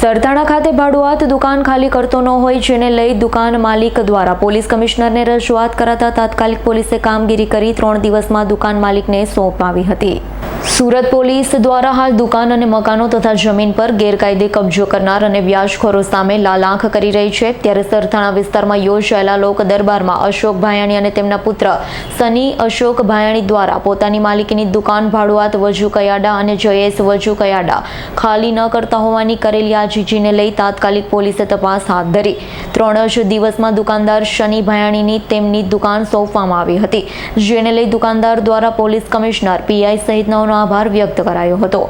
સરથાણા ખાતે ભાડુઆત દુકાન ખાલી કરતો ન હોય જેને લઈ દુકાન માલિક દ્વારા પોલીસ કમિશનરને રજૂઆત કરાતા તાત્કાલિક પોલીસે કામગીરી કરી ત્રણ દિવસમાં દુકાન માલિકને સોંપાવી હતી. સુરત પોલીસ દ્વારા હાલ દુકાન અને મકાનો તથા જમીન પર ગેરકાયદે કબજો કરનાર અને વ્યાજખોરો સામે લાલાંખ કરી રહી છે. ત્યારે સરથાણા વિસ્તારમાં યોજાયેલા લોક દરબારમાં અશોક ભાયાણી અને તેમના પુત્ર સની અશોક ભાયાણી દ્વારા પોતાની માલિકીની દુકાન ભાડુઆત વજુ કયાડા અને જયેશ વજુ કયાડા ખાલી ન કરતા હોવાની કરેલી આજીજીને લઈ તાત્કાલિક પોલીસે તપાસ હાથ ધરી. ત્રણ જ દિવસમાં દુકાનદાર શનિ ભાયાણીની તેમની દુકાન સોંપવામાં આવી હતી, જેને લઈ દુકાનદાર દ્વારા પોલીસ કમિશનર પીઆઈ સહિતનાઓનો આભાર વ્યક્ત કરાયો હતો.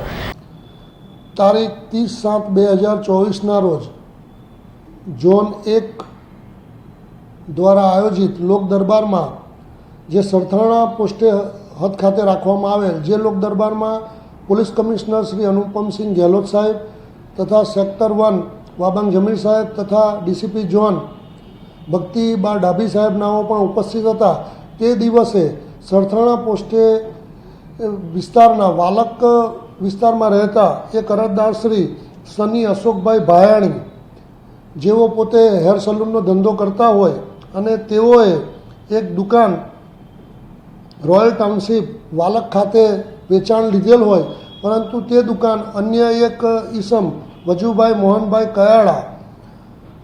તારીખ ત્રીસ સાત બે હજાર ચોવીસના રોજ ઝોન એક દ્વારા આયોજિત લોક દરબારમાં જે સરથાણા પોસ્ટે હદ ખાતે રાખવામાં આવેલ જે લોક દરબારમાં પોલીસ કમિશનર શ્રી અનુપમસિંહ ગેહલોત સાહેબ તથા સેક્ટર વન વાબાંગ જમીર સાહેબ તથા ડીસીપી ઝોન ભક્તિ બા ડાભી સાહેબનાઓ પણ ઉપસ્થિત હતા. તે દિવસે સરથાણા પોસ્ટે વિસ્તારના વાલક વિસ્તારમાં રહેતા એક અરજદાર શ્રી સની અશોકભાઈ ભાયાણી, જેઓ પોતે હેર સલૂનનો ધંધો કરતા હોય અને તેઓએ એક દુકાન રોયલ ટાઉનશીપ વાલક ખાતે વેચાણ લીધેલ હોય, પરંતુ તે દુકાન અન્ય એક ઈસમ વજુભાઈ મોહનભાઈ કયાળા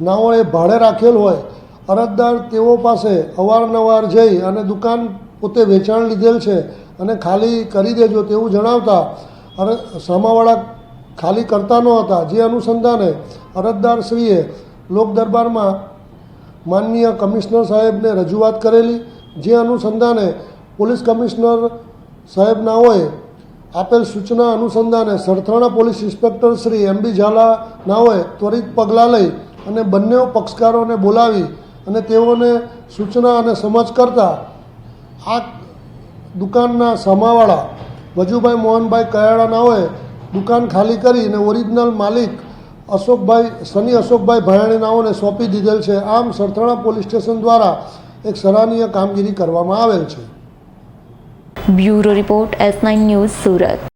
નાઓએ ભાડે રાખેલ હોય. અરજદાર તેઓ પાસે અવારનવાર જઈ અને દુકાન પોતે વેચાણ લીધેલ છે અને ખાલી કરી દેજો તેવું જણાવતા અને સામાવાળા ખાલી કરતા ન હતા. જે અનુસંધાને અરજદારશ્રીએ લોક દરબારમાં માનનીય કમિશનર સાહેબને રજૂઆત કરેલી. જે અનુસંધાને પોલીસ કમિશનર સાહેબનાઓએ આપેલ સૂચના અનુસંધાને Sarthana police inspector Shri M B હોય ત્વરિત પગલાં લઈ અને બંને પક્ષકારોને બોલાવી અને તેઓને સૂચના અને સમજ કરતા આ દુકાનના સામાવાળા, વજુભાઈ મોહનભાઈ કયાળા નાઓએ દુકાન ખાલી કરી અને ઓરિજિનલ માલિક અશોકભાઈ, સની અશોકભાઈ ભયાણી નાઓને સોંપી દીધેલ છે. આમ સરથાણા પોલીસ સ્ટેશન દ્વારા એક સરાહનીય કામગીરી કરવામાં આવેલ છે. Bureau report S nine news Surat.